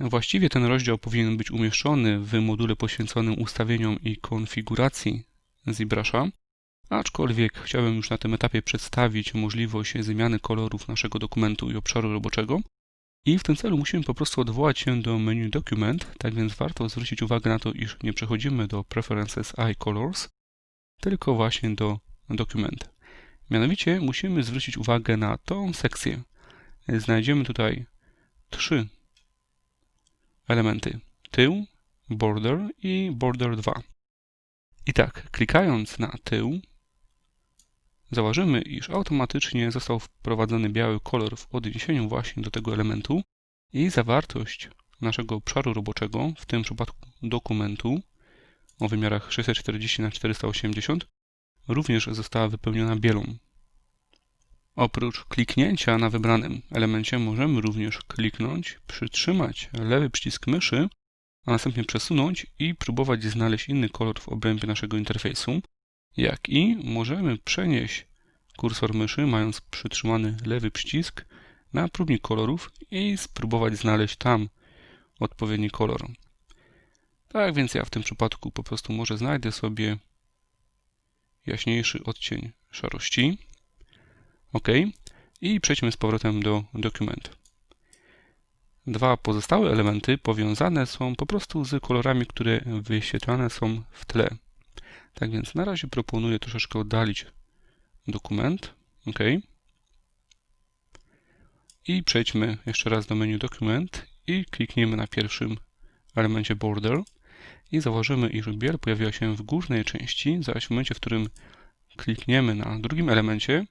Właściwie ten rozdział powinien być umieszczony w module poświęconym ustawieniom i konfiguracji ZBrusha, aczkolwiek chciałbym już na tym etapie przedstawić możliwość zmiany kolorów naszego dokumentu i obszaru roboczego. I w tym celu musimy po prostu odwołać się do menu Document, tak więc warto zwrócić uwagę na to, iż nie przechodzimy do Preferences Eye Colors, tylko właśnie do Document. Mianowicie musimy zwrócić uwagę na tą sekcję. Znajdziemy tutaj trzy elementy. Tył, border i border 2. I tak, klikając na tył, zauważymy, iż automatycznie został wprowadzony biały kolor w odniesieniu właśnie do tego elementu i zawartość naszego obszaru roboczego, w tym przypadku dokumentu o wymiarach 640 na 480 również została wypełniona bielą. Oprócz kliknięcia na wybranym elemencie możemy również kliknąć, przytrzymać lewy przycisk myszy, a następnie przesunąć i próbować znaleźć inny kolor w obrębie naszego interfejsu, jak i możemy przenieść kursor myszy, mając przytrzymany lewy przycisk, na próbnik kolorów i spróbować znaleźć tam odpowiedni kolor. Tak więc ja w tym przypadku po prostu może znajdę sobie jaśniejszy odcień szarości. OK. I przejdźmy z powrotem do dokumentu. Dwa pozostałe elementy powiązane są po prostu z kolorami, które wyświetlane są w tle. Tak więc na razie proponuję troszeczkę oddalić dokument. OK. I przejdźmy jeszcze raz do menu Document i klikniemy na pierwszym elemencie Border i zauważymy, iż biel pojawiła się w górnej części, zaś w momencie, w którym klikniemy na drugim elemencie,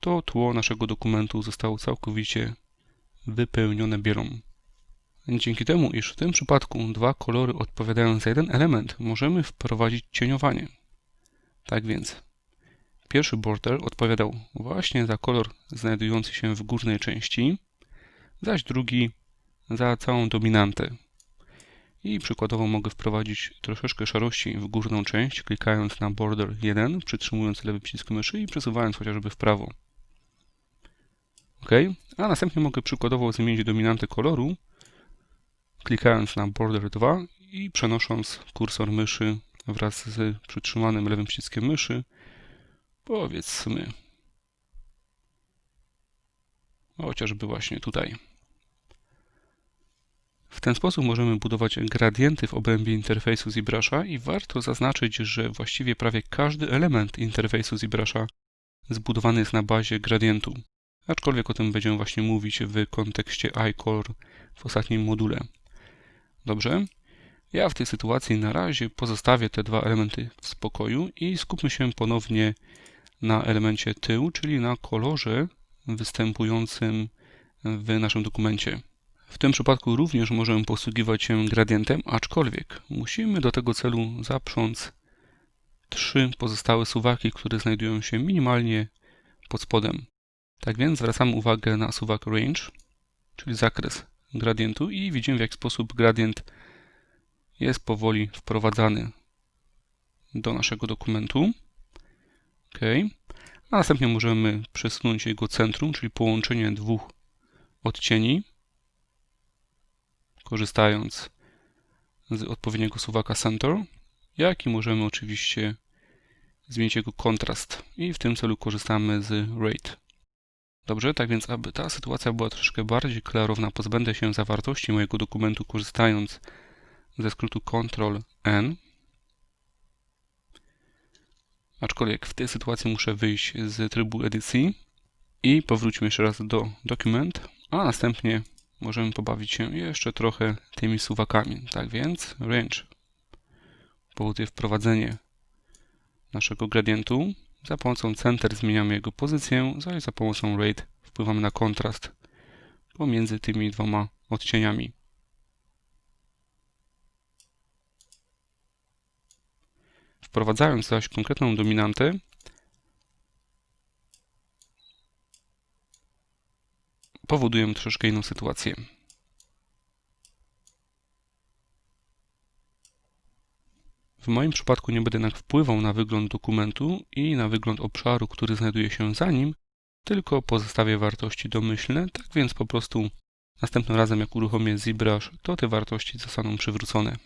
to tło naszego dokumentu zostało całkowicie wypełnione bielą. Dzięki temu, iż w tym przypadku dwa kolory odpowiadają za jeden element, możemy wprowadzić cieniowanie. Tak więc pierwszy border odpowiadał właśnie za kolor znajdujący się w górnej części, zaś drugi za całą dominantę. I przykładowo mogę wprowadzić troszeczkę szarości w górną część, klikając na border 1, przytrzymując lewy przycisk myszy i przesuwając chociażby w prawo. OK, a następnie mogę przykładowo zmienić dominantę koloru, klikając na border 2 i przenosząc kursor myszy wraz z przytrzymanym lewym przyciskiem myszy, powiedzmy, chociażby właśnie tutaj. W ten sposób możemy budować gradienty w obrębie interfejsu ZBrusha i warto zaznaczyć, że właściwie prawie każdy element interfejsu ZBrusha zbudowany jest na bazie gradientu aczkolwiek o tym będziemy właśnie mówić w kontekście iCore w ostatnim module. Dobrze? Ja w tej sytuacji na razie pozostawię te dwa elementy w spokoju i skupmy się ponownie na elemencie tył, czyli na kolorze występującym w naszym dokumencie. W tym przypadku również możemy posługiwać się gradientem, aczkolwiek musimy do tego celu zaprząc trzy pozostałe suwaki, które znajdują się minimalnie pod spodem. Tak więc zwracamy uwagę na suwak range, czyli zakres gradientu i widzimy w jaki sposób gradient jest powoli wprowadzany do naszego dokumentu. OK. A następnie możemy przesunąć jego centrum, czyli połączenie dwóch odcieni, korzystając z odpowiedniego suwaka center, jak i możemy oczywiście zmienić jego kontrast i w tym celu korzystamy z rate. Dobrze, tak więc aby ta sytuacja była troszkę bardziej klarowna, pozbędę się zawartości mojego dokumentu korzystając ze skrótu Ctrl-N. Aczkolwiek w tej sytuacji muszę wyjść z trybu edycji i powróćmy jeszcze raz do dokument, a następnie możemy pobawić się jeszcze trochę tymi suwakami. Tak więc range powoduje wprowadzenie naszego gradientu za pomocą center zmieniamy jego pozycję, zaś za pomocą rate wpływamy na kontrast pomiędzy tymi dwoma odcieniami. Wprowadzając zaś konkretną dominantę, powodujemy troszeczkę inną sytuację. W moim przypadku nie będę jednak wpływał na wygląd dokumentu i na wygląd obszaru, który znajduje się za nim, tylko pozostawię wartości domyślne, tak więc po prostu Następnym razem jak uruchomię ZBrush, to te wartości zostaną przywrócone.